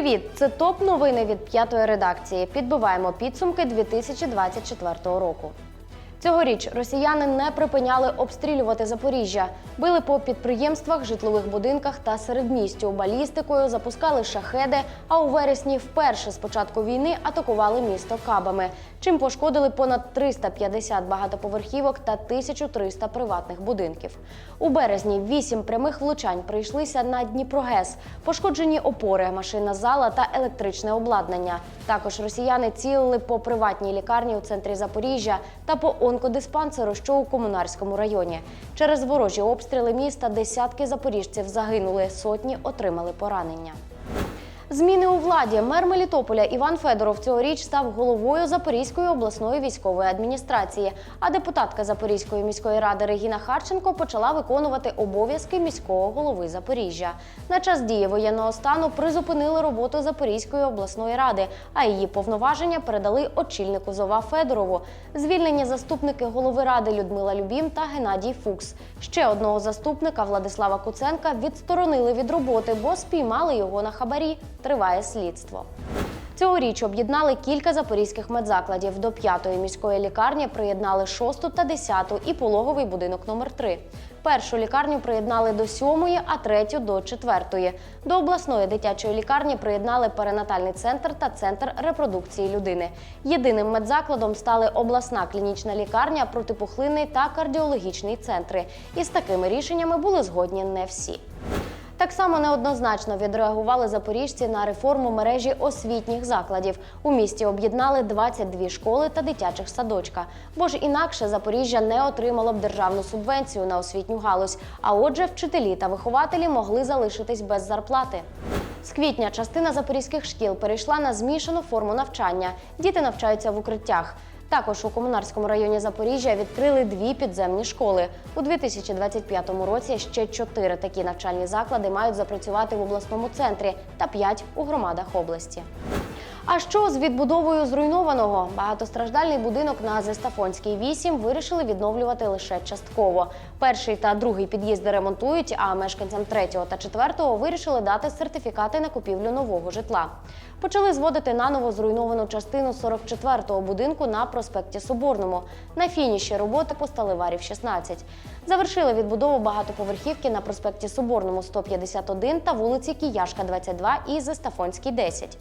Привіт! Це топ новини від п'ятої редакції. Підбиваємо підсумки 2024 року. Цьогоріч росіяни не припиняли обстрілювати Запоріжжя, били по підприємствах, житлових будинках та середмістю, балістикою, запускали шахеди. А у вересні вперше з початку війни атакували місто кабами, чим пошкодили понад 350 багатоповерхівок та 1300 приватних будинків. У березні вісім прямих влучань прийшлися на Дніпрогес, пошкоджені опори, машина зала та електричне обладнання. Також росіяни цілили по приватній лікарні у центрі Запоріжжя та по онкодиспансеру, що у комунарському районі. Через ворожі обстріли міста десятки запоріжців загинули, сотні отримали поранення. Зміни у владі мер Мелітополя Іван Федоров цьогоріч став головою Запорізької обласної військової адміністрації. А депутатка Запорізької міської ради Регіна Харченко почала виконувати обов'язки міського голови Запоріжжя. На час дії воєнного стану призупинили роботу Запорізької обласної ради, а її повноваження передали очільнику ЗОВА Федорову. Звільнені заступники голови ради Людмила Любім та Геннадій Фукс. Ще одного заступника Владислава Куценка відсторонили від роботи, бо спіймали його на хабарі. Триває слідство. Цьогоріч об'єднали кілька запорізьких медзакладів. До п'ятої міської лікарні приєднали шосту та десяту і пологовий будинок номер 3 Першу лікарню приєднали до сьомої, а третю до четвертої. До обласної дитячої лікарні приєднали перинатальний центр та центр репродукції людини. Єдиним медзакладом стали обласна клінічна лікарня, протипухлинний та кардіологічний центри. І з такими рішеннями були згодні не всі. Так само неоднозначно відреагували запоріжці на реформу мережі освітніх закладів. У місті об'єднали 22 школи та дитячих садочка. Бо ж інакше Запоріжжя не отримало б державну субвенцію на освітню галузь. А отже, вчителі та вихователі могли залишитись без зарплати. З квітня частина запорізьких шкіл перейшла на змішану форму навчання. Діти навчаються в укриттях. Також у комунарському районі Запоріжжя відкрили дві підземні школи. У 2025 році ще чотири такі навчальні заклади мають запрацювати в обласному центрі та п'ять у громадах області. А що з відбудовою зруйнованого? Багатостраждальний будинок на Зестафонській 8 вирішили відновлювати лише частково. Перший та другий під'їзди ремонтують, а мешканцям третього та четвертого вирішили дати сертифікати на купівлю нового житла. Почали зводити наново зруйновану частину 44-го будинку на проспекті Соборному. На фініші роботи по Сталеварів 16. Завершили відбудову багатоповерхівки на проспекті Соборному 151 та вулиці Кияшка 22 і Зестафонській 10.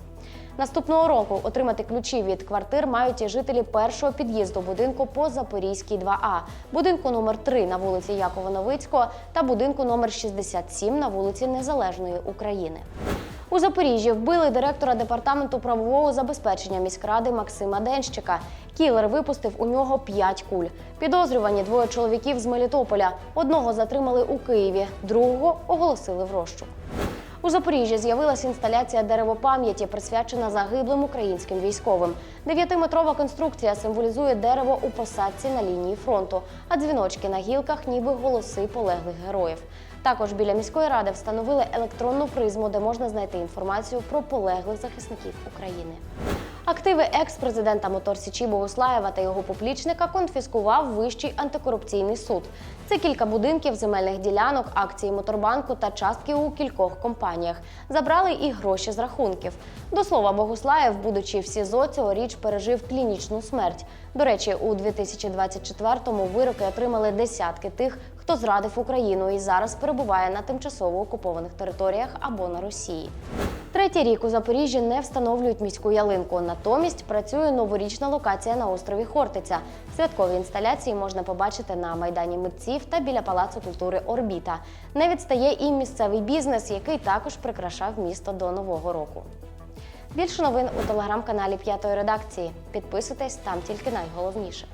Наступного року отримати ключі від квартир мають і жителі першого під'їзду будинку по Запорізькій 2А, будинку номер 3 на вулиці Якова Новицького та будинку номер 67 на вулиці Незалежної України. У Запоріжжі вбили директора департаменту правового забезпечення міськради Максима Денщика. Кілер випустив у нього п'ять куль. Підозрювані двоє чоловіків з Мелітополя. Одного затримали у Києві, другого оголосили в розшук. У Запоріжжі з'явилася інсталяція деревопам'яті, присвячена загиблим українським військовим. Дев'ятиметрова конструкція символізує дерево у посадці на лінії фронту, а дзвіночки на гілках ніби голоси полеглих героїв. Також біля міської ради встановили електронну призму, де можна знайти інформацію про полеглих захисників України. Активи екс-президента Моторсічі Богуслаєва та його поплічника конфіскував Вищий антикорупційний суд. Це кілька будинків, земельних ділянок, акції моторбанку та частки у кількох компаніях. Забрали і гроші з рахунків. До слова, Богуслаєв, будучи в СІЗО, цьогоріч пережив клінічну смерть. До речі, у 2024-му вироки отримали десятки тих, хто зрадив Україну і зараз перебуває на тимчасово окупованих територіях або на Росії. Третій рік у Запоріжжі не встановлюють міську ялинку. Натомість працює новорічна локація на острові Хортиця. Святкові інсталяції можна побачити на майдані митців та біля палацу культури Орбіта. Не відстає і місцевий бізнес, який також прикрашав місто до нового року. Більше новин у телеграм-каналі П'ятої редакції. Підписуйтесь там тільки найголовніше.